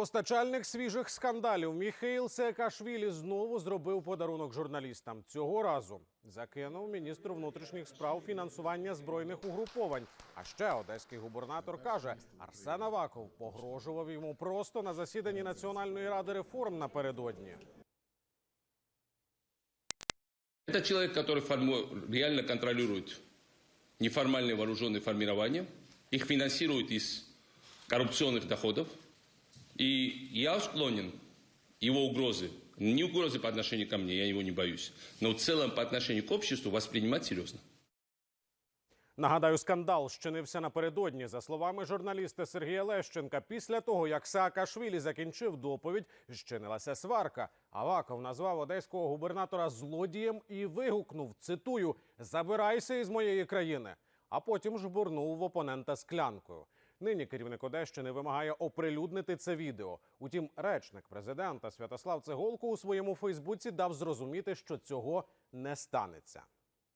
Постачальник свіжих скандалів Міхеїл Саакашвілі знову зробив подарунок журналістам. Цього разу закинув міністру внутрішніх справ фінансування збройних угруповань. А ще одеський губернатор каже, Арсен Аваков погрожував йому просто на засіданні Національної ради реформ напередодні. Это человек, который форму- реально контролирует неформальные вооруженные формирования, их финансирует из коррупционных доходов. И я склонен его угрозы, не угрозы по отношению ко мне, я его не боюсь, но в целом по отношению к обществу воспринимать серьезно. Нагадаю, скандал щинився напередодні. За словами журналіста Сергія Лещенка, після того як Саакашвілі закінчив доповідь, щинилася сварка. Аваков назвав одеського губернатора злодієм і вигукнув: цитую: Забирайся із моєї країни. А потім жбурнув в опонента склянкою. Нині керівник Одещини вимагає оприлюднити це відео. Утім, речник президента Святослав Цеголко у своєму Фейсбуці дав зрозуміти, що цього не станеться.